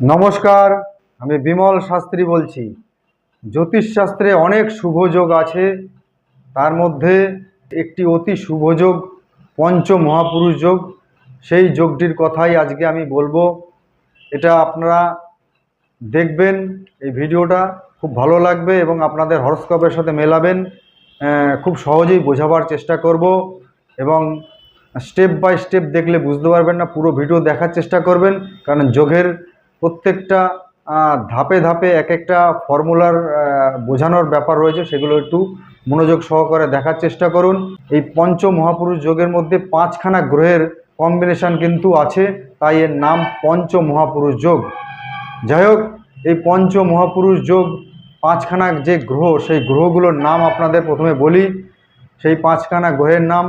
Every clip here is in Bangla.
নমস্কার, আমি বিমল শাস্ত্রী বলছি। জ্যোতিষশাস্ত্রে অনেক শুভ যোগ আছে। তার মধ্যে একটি অতি শুভ যোগ পঞ্চ মহাপুরুষ যোগ। সেই যোগটির কথাই আজকে আমি বলব। এটা আপনারা দেখবেন, এই ভিডিওটা খুব ভালো লাগবে এবং আপনাদের হরস্কোপের সাথে মেলাবেন। খুব সহজেই বোঝাবার চেষ্টা করব এবং স্টেপ বাই স্টেপ দেখলে বুঝতে পারবেন না, পুরো ভিডিও দেখার চেষ্টা করবেন। কারণ যোগের প্রত্যেকটা ধাপে ধাপে এক একটা ফর্মুলার বোঝানোর ব্যাপার রয়েছে, সেগুলো একটু মনোযোগ সহকারে দেখার চেষ্টা করুন। এই পঞ্চ মহাপুরুষ যোগের মধ্যে পাঁচখানা গ্রহের কম্বিনেশন কিন্তু আছে, তাই এর নাম পঞ্চ মহাপুরুষ যোগ। যাই হোক, এই পঞ্চ মহাপুরুষ যোগ পাঁচখানা যে গ্রহ, সেই গ্রহগুলোর নাম আপনাদের প্রথমে বলি। সেই পাঁচখানা গ্রহের নাম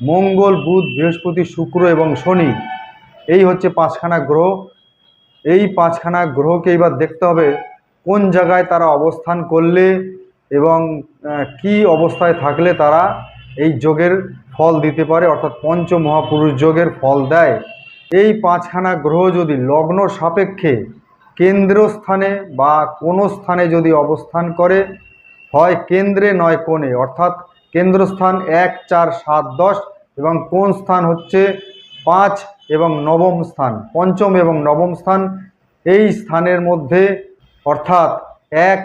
মঙ্গল, বুধ, বৃহস্পতি, শুক্র এবং শনি। এই হচ্ছে পাঁচখানা গ্রহ। এই পাঁচখানা গ্রহকে এবার দেখতে হবে কোন জায়গায় তারা অবস্থান করলে এবং কি অবস্থায় থাকলে তারা এই যোগের ফল দিতে পারে, অর্থাৎ পঞ্চ মহাপুরুষ যোগের ফল দেয়। এই পাঁচখানা গ্রহ যদি লগ্ন সাপেক্ষে কেন্দ্রস্থানে বা কোনো স্থানে যদি অবস্থান করে, হয় কেন্দ্রে নয় কোণে, অর্থাৎ কেন্দ্রস্থান এক, চার, সাত, দশ এবং কোন স্থান হচ্ছে পাঁচ এবং নবম স্থান, পঞ্চম এবং নবম স্থান, এই স্থানের মধ্যে অর্থাৎ এক,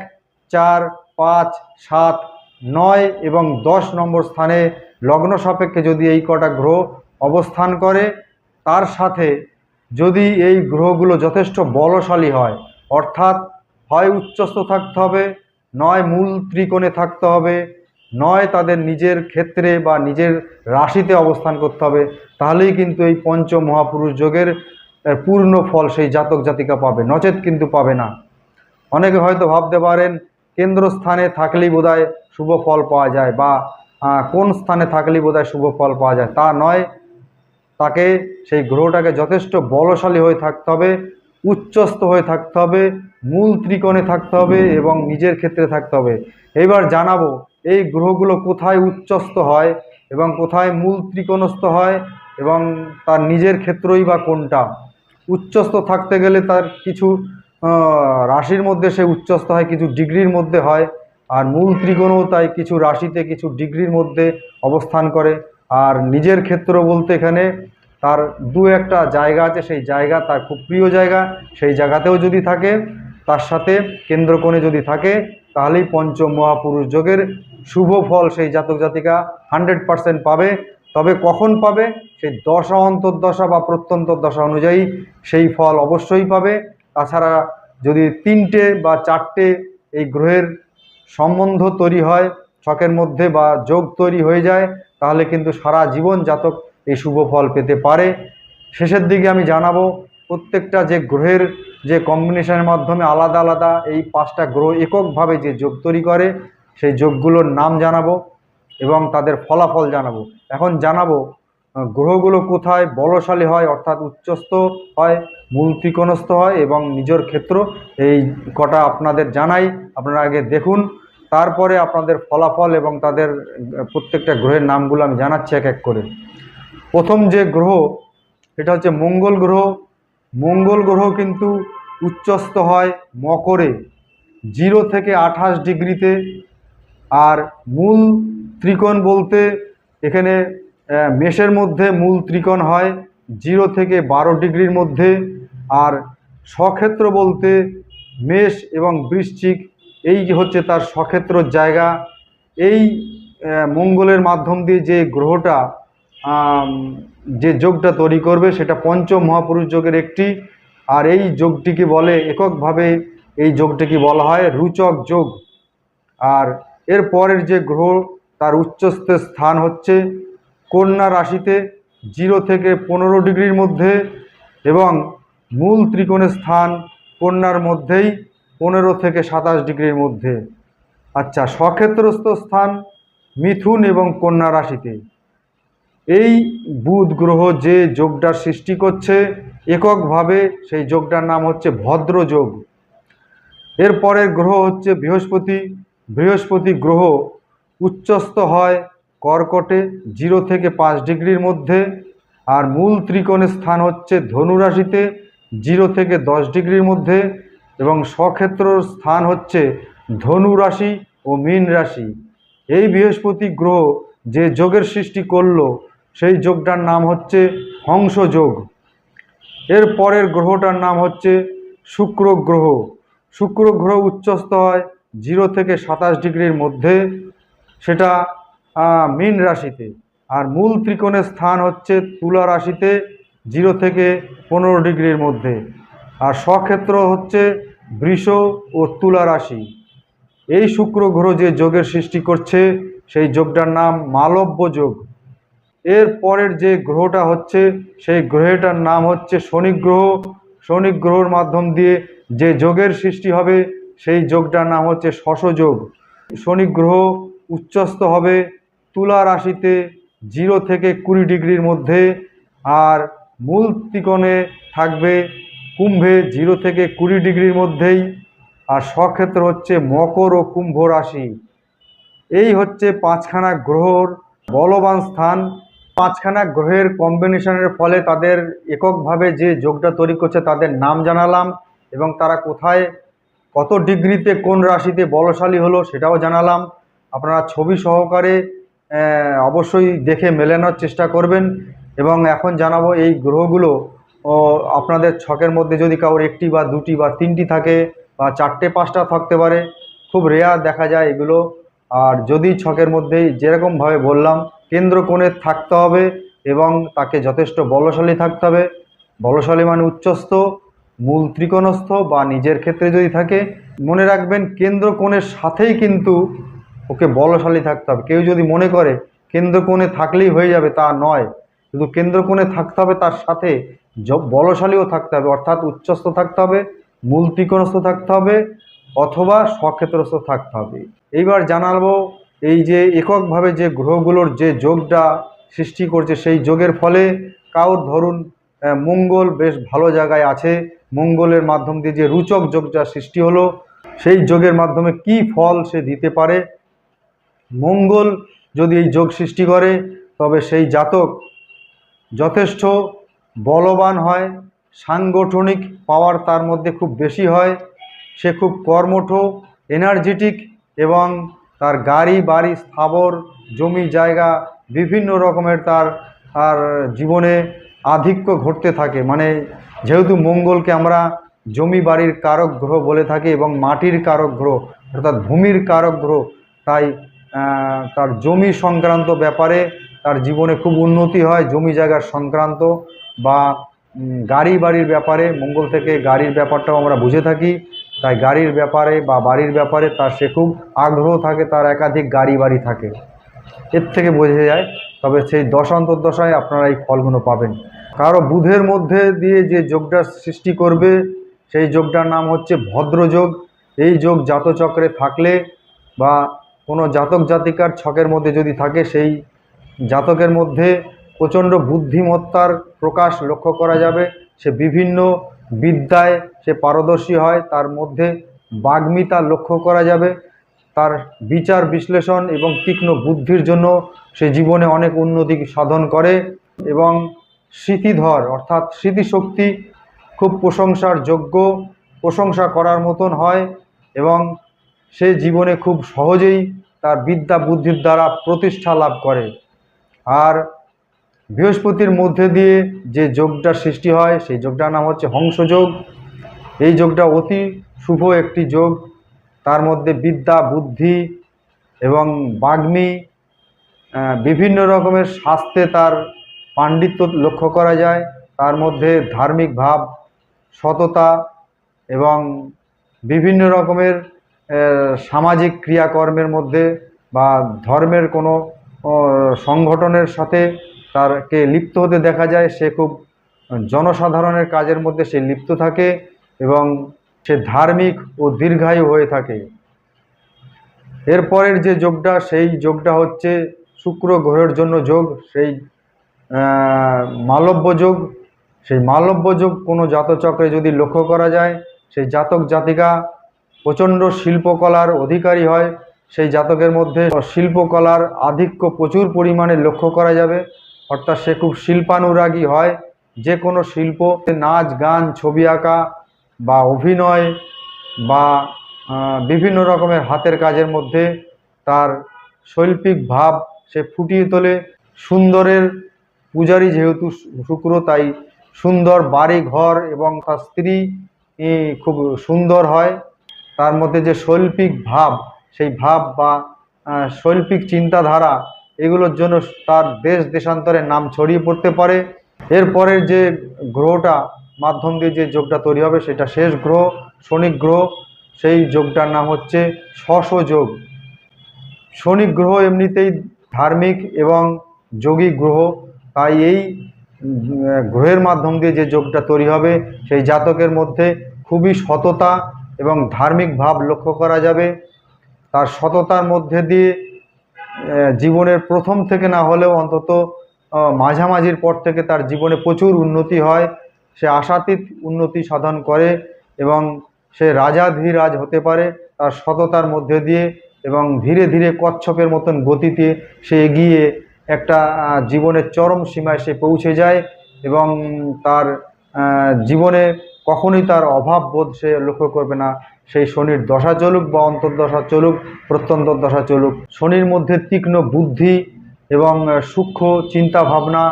চার, পাঁচ, সাত, নয় এবং দশ নম্বর স্থানে লগ্ন সাপেক্ষে যদি এই কটা গ্রহ অবস্থান করে, তার সাথে যদি এই গ্রহগুলো যথেষ্ট বলশালী হয়, অর্থাৎ হয় উচ্চস্থ থাকতে হবে, নয় মূল ত্রিকোণে থাকতে হবে নয় তাদের নিজের ক্ষেত্রে বা নিজের রাশিতে অবস্থান করতে হবে, তাহলেই কিন্তু এই পঞ্চ মহাপুরুষ যোগের পূর্ণ ফল সেই জাতক জাতিকা পাবে নচেত কিন্তু পাবে না। অনেকে হয়তো ভাবতে পারেন কেন্দ্রস্থানে থাকলেই বোধহয় শুভ ফল পাওয়া যায় বা কোন স্থানে থাকলেই বোধহয় শুভ ফল পাওয়া যায়, তা নয়। তাকে, সেই গ্রহটাকে যথেষ্ট বলশালী হয়ে থাকতে হবে, উচ্চস্থ হয়ে থাকতে হবে, মূল ত্রিকোণে থাকতে হবে এবং নিজের ক্ষেত্রে থাকতে হবে। এবার জানাব এই গ্রহগুলো কোথায় উচ্চস্থ হয় এবং কোথায় মূল ত্রিকোণস্থ হয় এবং তার নিজের ক্ষেত্রই বা কোনটা? উচ্চস্থ থাকতে গেলে তার কিছু রাশির মধ্যে সে উচ্চস্থ হয়, কিছু ডিগ্রির মধ্যে হয় আর মূল ত্রিকোণও তাই কিছু রাশিতে কিছু ডিগ্রির মধ্যে অবস্থান করে। আর নিজের ক্ষেত্র বলতে এখানে তার দু একটা জায়গা আছে, সেই জায়গা তার খুব প্রিয় জায়গা, সেই জায়গাতেও যদি থাকে, তার সাথে কেন্দ্রকোণে যদি থাকে, তাহলেই পঞ্চম মহাপুরুষ যোগের শুভ ফল সেই জাতক জাতিকা হান্ড্রেড পারসেন্ট পাবে। তবে কখন পাবে? সেই দশা অন্তর্দশা বা প্রত্যন্তর দশা অনুযায়ী সেই ফল অবশ্যই পাবে। তাছাড়া যদি তিনটে বা চারটে এই গ্রহের সম্বন্ধ তৈরি হয়, ছকের মধ্যে বা যোগ তৈরি হয়ে যায়, তাহলে কিন্তু সারা জীবন জাতক এই শুভ ফল পেতে পারে। শেষের দিকে আমি জানাব, প্রত্যেকটা যে গ্রহের যে কম্বিনেশনের মাধ্যমে আলাদা আলাদা এই পাঁচটা গ্রহ এককভাবে যে যোগ তৈরি করে সেই যোগগুলোর নাম জানাব এবং তাদের ফলাফল জানাব। এখন জানাব গ্রহগুলো কোথায়, বলশালী হয়, অর্থাৎ উচ্চস্থ হয়, মূল ত্রিকোণস্থ হয় এবং নিজের ক্ষেত্র এই কটা আপনাদের জানাই, আপনারা আগে দেখুন। তারপরে আপনাদের ফলাফল এবং তাদের প্রত্যেকটা গ্রহের নামগুলো আমি জানাচ্ছি এক এক করে। প্রথম যে গ্রহ, এটা হচ্ছে মঙ্গল গ্রহ। মঙ্গল গ্রহ কিন্তু উচ্চস্থ হয় মকরে, জিরো থেকে আঠাশ ডিগ্রিতে। আর মূল ত্রিকোণ বলতে এখানে মেষের মধ্যে মূল ত্রিকোণ হয় জিরো থেকে বারো ডিগ্রির মধ্যে আর স্বক্ষেত্র বলতে মেষ এবং বৃশ্চিক, এই হচ্ছে তার স্বক্ষেত্রর জায়গা। এই মঙ্গলের মাধ্যম দিয়ে যে গ্রহটা যে যোগটা তৈরি করবে সেটা পঞ্চম মহাপুরুষ যোগের একটি। আর এই যোগটিকে বলে এককভাবে এই যোগটিকে বলা হয় রুচক যোগ। আর এর পরের যে গ্রহ, তার উচ্চস্থ স্থান হচ্ছে কন্যা রাশিতে জিরো থেকে পনেরো ডিগ্রির মধ্যে এবং মূল ত্রিকোণের স্থান কন্যার মধ্যেই পনেরো থেকে সাতাশ ডিগ্রির মধ্যে। আচ্ছা স্বক্ষেত্রস্থ স্থান মিথুন এবং কন্যা রাশিতে। এই বুধ গ্রহ যে যোগটার সৃষ্টি করছে, এককভাবে সেই যোগটার নাম হচ্ছে ভদ্র যোগ এর গ্রহ হচ্ছে বৃহস্পতি বৃহস্পতি গ্রহ উচ্চস্থ হয় কর্কটে জিরো থেকে পাঁচ ডিগ্রির মধ্যে, আর মূল ত্রিকোণের স্থান হচ্ছে ধনু রাশিতে জিরো থেকে দশ ডিগ্রির মধ্যে এবং স্বক্ষেত্র স্থান হচ্ছে ধনু রাশি ও মীন রাশি। এই বৃহস্পতি গ্রহ যে যোগের সৃষ্টি করল, সেই যোগটার নাম হচ্ছে হংস যোগ। এর পরের গ্রহটার নাম হচ্ছে শুক্র গ্রহ। শুক্র গ্রহ উচ্চস্থ হয় জিরো থেকে সাতাশ ডিগ্রির মধ্যে সেটা মীন রাশিতে। আর মূল ত্রিকোণের স্থান হচ্ছে তুলা রাশিতে জিরো থেকে পনেরো ডিগ্রির মধ্যে। আর স্বক্ষেত্র হচ্ছে বৃষ ও তুলা রাশি। এই শুক্র গ্রহ যে যোগের সৃষ্টি করছে, সেই যোগটার নাম মালব্য যোগ। এর পরের যে গ্রহটা হচ্ছে, সেই গ্রহটার নাম হচ্ছে শনি গ্রহ। শনি গ্রহর মাধ্যম দিয়ে যে যোগের সৃষ্টি হবে সেই যোগটার নাম হচ্ছে শশযোগ। শনি গ্রহ উচ্চস্থ হবে তুলা রাশিতে জিরো থেকে কুড়ি ডিগ্রির মধ্যে আর মূল ত্রিকোণে থাকবে কুম্ভে জিরো থেকে কুড়ি ডিগ্রির মধ্যেই আর স্বক্ষেত্র হচ্ছে মকর ও কুম্ভ রাশি। এই হচ্ছে পাঁচখানা গ্রহর বলবান স্থান। পাঁচখানা গ্রহের কম্বিনেশনের ফলে তাদের এককভাবে যে যোগটা তৈরি করছে তাদের নাম জানালাম এবং তারা কোথায় কত ডিগ্রিতে কোন রাশিতে বলশালী হলো সেটাও জানালাম। আপনারা ছবি সহকারে অবশ্যই দেখে মেলানোর চেষ্টা করবেন এবং এখন জানাব এই গ্রহগুলো আপনাদের ছকের মধ্যে যদি কারোর একটি বা দুটি বা তিনটি থাকে বা চারটে, পাঁচটা থাকতে পারে, খুব রেয়ার দেখা যায় এগুলো। আর যদি ছকের মধ্যেই যেরকমভাবে বললাম, কেন্দ্র কোণে থাকতে হবে এবং তাকে যথেষ্ট বলশালী থাকতে হবে। বলশালী মানে উচ্চস্থ মূল ত্রিকোণস্থ বা নিজের ক্ষেত্রে যদি থাকে, মনে রাখবেন কেন্দ্র কোণের সাথেই কিন্তু ওকে বলশালী থাকতে হবে। কেউ যদি মনে করে কেন্দ্র কোণে থাকলেই হয়ে যাবে তা নয়, শুধু কেন্দ্র কোণে থাকতে হবে তার সাথে বলশালীও থাকতে হবে, অর্থাৎ উচ্চস্থ থাকতে হবে, মূল ত্রিকোণস্থ থাকতে হবে, অথবা স্বক্ষেত্রস্থ থাকতে হবে। এইবার জানাব এই যে এককভাবে যে গ্রহগুলোর যে যোগটা সৃষ্টি করছে, সেই যোগের ফলে কাউর ধরুন মঙ্গল বেশ ভালো জায়গায় আছে মঙ্গলের মাধ্যম দিয়ে যে রুচক যোগটা সৃষ্টি হলো, সেই যোগের মাধ্যমে কি ফল সে দিতে পারে? মঙ্গল যদি এই যোগ সৃষ্টি করে, তবে সেই জাতক যথেষ্ট বলবান হয়, সাংগঠনিক পাওয়ার তার মধ্যে খুব বেশি হয়, সে খুব কর্মঠ এনার্জেটিক এবং তার গাড়ি, বাড়ি, স্থাবর, জমি, জায়গা বিভিন্ন রকমের তার আর জীবনে আধিক্য ঘটতে থাকে। মানে যেহেতু মঙ্গলকে আমরা জমি বাড়ির কারক গ্রহ বলে থাকি এবং মাটির কারক গ্রহ, অর্থাৎ ভূমির কারক গ্রহ, তাই তার জমি সংক্রান্ত ব্যাপারে তার জীবনে খুব উন্নতি হয় জমি জায়গার সংক্রান্ত বা গাড়ি বাড়ির ব্যাপারে। মঙ্গল থেকে গাড়ির ব্যাপারটাও আমরা বুঝে থাকি। তাই গাড়ির ব্যাপারে বা বাড়ির ব্যাপারে তার সে খুব আগ্রহ থাকে, তার একাধিক গাড়ি বাড়ি থাকে। এর থেকে বোঝা যায় তবে সেই দশান্তর্দশায় আপনারা এই ফলগুলো পাবেন। কারও বুধের মধ্যে দিয়ে যে যোগটা সৃষ্টি করবে, সেই যোগটার নাম হচ্ছে ভদ্রযোগ। এই যোগ জাতচক্রে থাকলে বা কোনো জাতক জাতিকার ছকের মধ্যে যদি থাকে, সেই জাতকের মধ্যে প্রচণ্ড বুদ্ধিমত্তার প্রকাশ লক্ষ্য করা যাবে। সে বিভিন্ন বিদ্যায় সে পারদর্শী হয়, তার মধ্যে বাগ্মিতা লক্ষ্য করা যাবে। তার বিচার বিশ্লেষণ এবং তীক্ষ্ণ বুদ্ধির জন্য সে জীবনে অনেক উন্নতি সাধন করে এবং স্মৃতিধর, অর্থাৎ স্মৃতিশক্তি খুব প্রশংসার যোগ্য, প্রশংসা করার মতন হয় এবং সে জীবনে খুব সহজেই তার বিদ্যা বুদ্ধির দ্বারা প্রতিষ্ঠা লাভ করে। আর বৃহস্পতির মধ্যে দিয়ে যে যোগটার সৃষ্টি হয়, সেই যোগটার নাম হচ্ছে হংসযোগ। এই যোগটা অতি শুভ একটি যোগ। তার মধ্যে বিদ্যা, বুদ্ধি এবং বাগ্মী বিভিন্ন রকমের স্বাস্থ্যে তার পাণ্ডিত্য লক্ষ্য করা যায়। তার মধ্যে ধার্মিক ভাব, সততা এবং বিভিন্ন রকমের সামাজিক ক্রিয়াকর্মের মধ্যে বা ধর্মের কোনো সংগঠনের সাথে তারকে লিপ্ত হতে দেখা যায়। সে খুব জনসাধারণের কাজের মধ্যে সে লিপ্ত থাকে এবং সে ধার্মিক ও দীর্ঘায়ু হয়ে থাকে। এরপরের যে যোগটা, সেই যোগটা হচ্ছে শুক্র গ্রহের জন্য যোগ, সেই মালব্য যোগ, সেই মালব্য যোগ কোনো জাতচক্রে যদি লক্ষ্য করা যায়, সেই জাতক জাতিকা প্রচণ্ড শিল্পকলার অধিকারী হয়, সেই জাতকের মধ্যে শিল্পকলার আধিক্য প্রচুর পরিমাণে লক্ষ্য করা যাবে। অর্থাৎ সে খুব শিল্পানুরাগী হয়, যে কোনো শিল্প, নাচ, গান, ছবি আঁকা বা অভিনয় বা বিভিন্ন রকমের হাতের কাজের মধ্যে তার শৈল্পিক ভাব সে ফুটিয়ে তোলে। সুন্দরের পূজারী যেহেতু শুক্র, তাই সুন্দর বাড়ি, ঘর এবং তার স্ত্রী খুব সুন্দর হয়। তার মধ্যে যে শৈল্পিক ভাব, সেই ভাব বা শৈল্পিক চিন্তাধারা, এগুলোর জন্য তার দেশ দেশান্তরে নাম ছড়িয়ে পড়তে পারে। এরপরের যে গ্রহটা, মাধ্যম দিয়ে যে যোগটা তৈরি হবে, সেটা শেষ গ্রহ, শনি গ্রহ। সেই যোগটার নাম হচ্ছে শশ যোগ। শনি গ্রহ এমনিতেই ধার্মিক এবং যোগী গ্রহ, তাই এই গ্রহের মাধ্যম দিয়ে যে যোগটা তৈরি হবে, সেই জাতকের মধ্যে খুবই সততা এবং ধার্মিক ভাব লক্ষ্য করা যাবে। তার সততার মধ্যে দিয়ে জীবনের প্রথম থেকে না হলেও অন্তত মাঝামাঝির পর থেকে তার জীবনে প্রচুর উন্নতি হয়। সে আশাতীত উন্নতি সাধন করে এবং সে রাজাধিরাজ হতে পারে। তার সততার মধ্যে দিয়ে এবং ধীরে ধীরে কচ্ছপের মতন গতিতে সে এগিয়ে একটা জীবনের চরম সীমায় সে পৌঁছে যায় এবং তার জীবনে কখনোই তার অভাব বোধ সে লক্ষ্য করবে না। সেই শনির দশা চলুক বা অন্তর্দশা চলুক প্রত্যন্তর দশা চলুক, শনির মধ্যে তীক্ষ্ণ বুদ্ধি এবং সূক্ষ্ম চিন্তা ভাবনা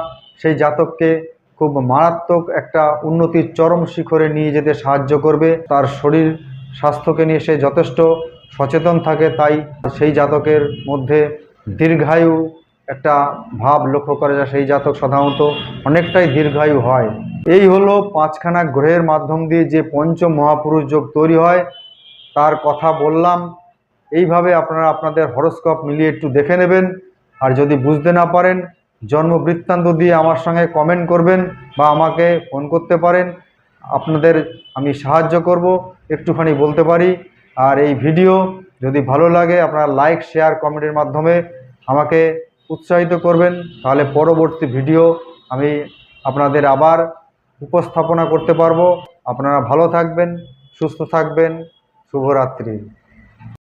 সেই জাতককে খুব মারাত্মক একটা উন্নতির চরম শিখরে নিয়ে যেতে সাহায্য করবে। তার শরীর স্বাস্থ্যকে নিয়ে সে যথেষ্ট সচেতন থাকে, তাই সেই জাতকের মধ্যে দীর্ঘায়ু একটা ভাব লক্ষ্য করা যায়, সেই জাতক সাধারণত অনেকটাই দীর্ঘায়ু হয়। এই হলো পাঁচখানা গ্রহের মাধ্যম দিয়ে যে পঞ্চ মহাপুরুষ যোগ তৈরি হয়, তার কথা বললাম। এইভাবে আপনারা আপনাদের হরস্কোপ মিলিয়ে একটু দেখে নেবেন, আর যদি বুঝতে না পারেন জন্ম বৃত্তান্ত দিয়ে আমার সঙ্গে কমেন্ট করবেন বা আমাকে ফোন করতে পারেন। আপনাদের আমি সাহায্য করব, একটুখানি বলতে পারি। আর এই ভিডিও যদি ভালো লাগে, আপনারা লাইক, শেয়ার, কমেন্টের মাধ্যমে আমাকে উৎসাহিত করবেন। তাহলে পরবর্তী ভিডিও আমি আপনাদের আবার উপস্থাপনা করতে পারব। আপনারা ভালো থাকবেন, সুস্থ থাকবেন। শুভরাত্রি।